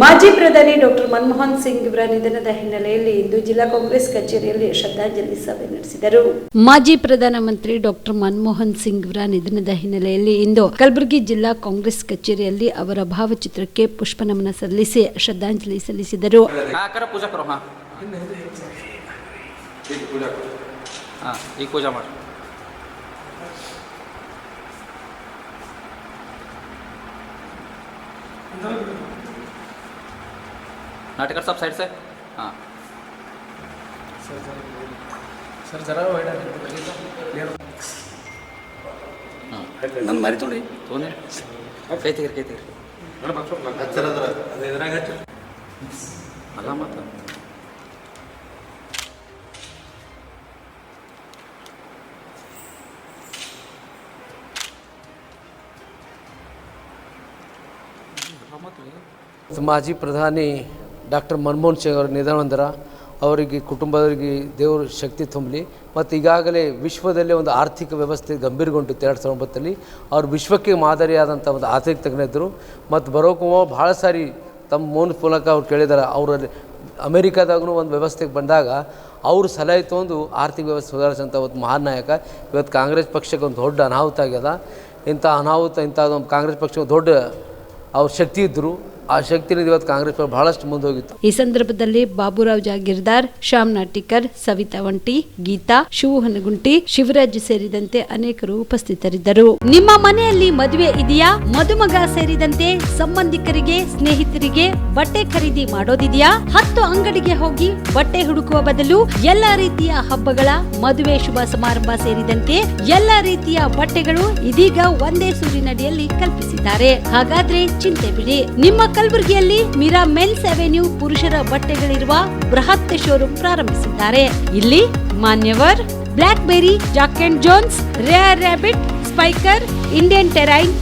ಮಾಜಿ ಪ್ರಧಾನಿ ಡಾಕ್ಟರ್ ಮನಮೋಹನ್ ಸಿಂಗ್ ಇವರ ನಿಧನದ ಹಿನ್ನೆಲೆಯಲ್ಲಿ ಇಂದು ಜಿಲ್ಲಾ ಕಾಂಗ್ರೆಸ್ ಕಚೇರಿಯಲ್ಲಿ ಶ್ರದ್ಧಾಂಜಲಿ ಸಭೆ ನಡೆಸಿದರು. ಮಾಜಿ ಪ್ರಧಾನಮಂತ್ರಿ ಡಾಕ್ಟರ್ ಮನಮೋಹನ್ ಸಿಂಗ್ ಇವರ ನಿಧನದ ಹಿನ್ನೆಲೆಯಲ್ಲಿ ಇಂದು ಕಲಬುರಗಿ ಜಿಲ್ಲಾ ಕಾಂಗ್ರೆಸ್ ಕಚೇರಿಯಲ್ಲಿ ಅವರ ಭಾವಚಿತ್ರಕ್ಕೆ ಪುಷ್ಪ ನಮನ ಸಲ್ಲಿಸಿ ಶ್ರದ್ಧಾಂಜಲಿ ಸಲ್ಲಿಸಿದರು. ಮಾಡಿ. नाटेकर सब साइड से हां ಸರ್ ಜರ ವೈಡ್ ನನ್ನ ಮರಿ ತೊಳಿ ತೊಗೊಂಡೆ ಕೈ ತೆಗೀರಿ ಕೈ ತೆಗೀರಿ ಅಲ್ಲ ಮತ್ತೆ ಮಾಜಿ ಪ್ರಧಾನಿ ಡಾಕ್ಟರ್ ಮನಮೋಹನ್ ಸಿಂಗ್ ಅವರು ನಿಧನ ಹೊಂದರ ಅವರಿಗೆ ಕುಟುಂಬದವರಿಗೆ ದೇವರು ಶಕ್ತಿ ತುಂಬಲಿ. ಮತ್ತು ಈಗಾಗಲೇ ವಿಶ್ವದಲ್ಲೇ ಒಂದು ಆರ್ಥಿಕ ವ್ಯವಸ್ಥೆ ಗಂಭೀರಗೊಂಡಿತ್ತು ಎರಡು ಸಾವಿರದ ಒಂಬತ್ತಲ್ಲಿ. ಅವರು ವಿಶ್ವಕ್ಕೆ ಮಾದರಿಯಾದಂಥ ಒಂದು ಆರ್ಥಿಕ ತಜ್ಞರಿದ್ದರು. ಮತ್ತು ಬರೋಕು ಭಾಳ ಸಾರಿ ತಮ್ಮ ಮೌನ ಮೂಲಕ ಅವ್ರು ಕೇಳಿದ್ದಾರೆ ಅವರಲ್ಲಿ ಅಮೇರಿಕಾದಾಗೂ ಒಂದು ವ್ಯವಸ್ಥೆಗೆ ಬಂದಾಗ ಅವರು ಸಲಹೆ ತೊಗೊಂಡು ಆರ್ಥಿಕ ವ್ಯವಸ್ಥೆ ಸುಧಾರಿಸಿದಂಥ ಒಂದು ಮಹಾನ್ ನಾಯಕ. ಇವತ್ತು ಕಾಂಗ್ರೆಸ್ ಪಕ್ಷಕ್ಕೆ ಒಂದು ದೊಡ್ಡ ಅನಾಹುತ ಆಗ್ಯದ. ಇಂಥ ಅನಾಹುತ, ಇಂಥ ಒಂದು ಕಾಂಗ್ರೆಸ್ ಪಕ್ಷ ದೊಡ್ಡ ಅವ್ರ ಶಕ್ತಿ ಇದ್ದರು. ಆ ಶಕ್ತಿನಿಂದ ಇವತ್ತು ಕಾಂಗ್ರೆಸ್ ಬಹಳಷ್ಟು ಮುಂದೆ ಹೋಗಿತ್ತು ಈ ಸಂದರ್ಭದಲ್ಲಿ ಬಾಬುರಾವ್ ಜಾಗೀರ್ದಾರ್, ಶ್ಯಾಮ್ ನಾಟಿಕರ್ ಸವಿತಾ ವಂಟಿ ಗೀತಾ ಶಿವು ಹನಗುಂಟಿ ಶಿವರಾಜ್ ಸೇರಿದಂತೆ ಅನೇಕರು ಉಪಸ್ಥಿತರಿದ್ದರು. ನಿಮ್ಮ ಮನೆಯಲ್ಲಿ ಮದುವೆ ಇದೆಯಾ? ಮದುಮಗ ಸೇರಿದಂತೆ ಸಂಬಂಧಿಕರಿಗೆ, ಸ್ನೇಹಿತರಿಗೆ ಬಟ್ಟೆ ಖರೀದಿ ಮಾಡೋದಿದೆಯಾ? ಹತ್ತು ಅಂಗಡಿಗೆ ಹೋಗಿ ಬಟ್ಟೆ ಹುಡುಕುವ ಬದಲು ಎಲ್ಲ ರೀತಿಯ ಹಬ್ಬಗಳ ಮದುವೆ ಶುಭ ಸಮಾರಂಭ ಸೇರಿದಂತೆ ಎಲ್ಲ ರೀತಿಯ ಬಟ್ಟೆಗಳು ಇದೀಗ ಒಂದೇ ಸೂರಿನಡಿಯಲ್ಲಿ ಕಲ್ಪಿಸಿದ್ದಾರೆ. ಹಾಗಾದ್ರೆ ಚಿಂತೆ ಬಿಡಿ. ನಿಮ್ಮ ಕಲಬುರಗಿಯಲ್ಲಿ ಮಿರಾ ಮೆನ್ಸ್ ಅವೆನ್ಯೂ ಪುರುಷರ ಬಟ್ಟೆಗಳಿರುವ ಬೃಹತ್ ಶೋರೂಮ್ ಪ್ರಾರಂಭಿಸಿದ್ದಾರೆ. ಇಲ್ಲಿ Manyavar Blackberrys Jack and Jones, Rare Rabbit, Spykar, Indian Terrain